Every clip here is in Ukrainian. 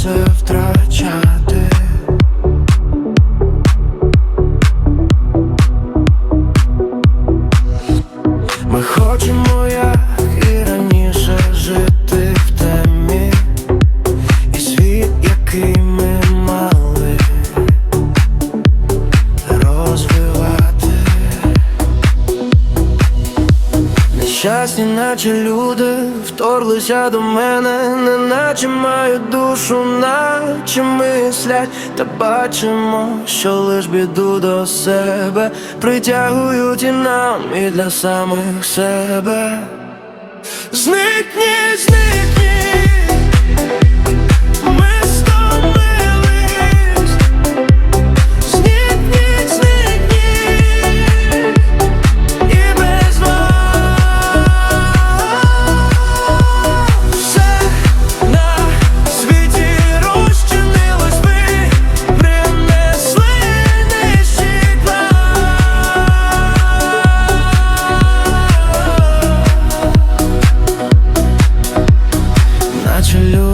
все втрат Нещасні, наче люди, вторглися до мене, не наче мають душу, наче мислять, та бачимо, що лиш біду до себе. Притягують і нам, і для самих себе. Зникні, зникні,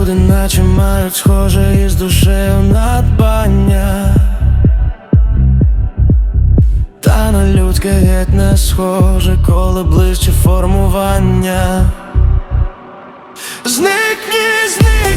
люди, наче мають схоже із душею надбання. Та на людське геть не схоже, коли ближче формування. Зникні, зникні,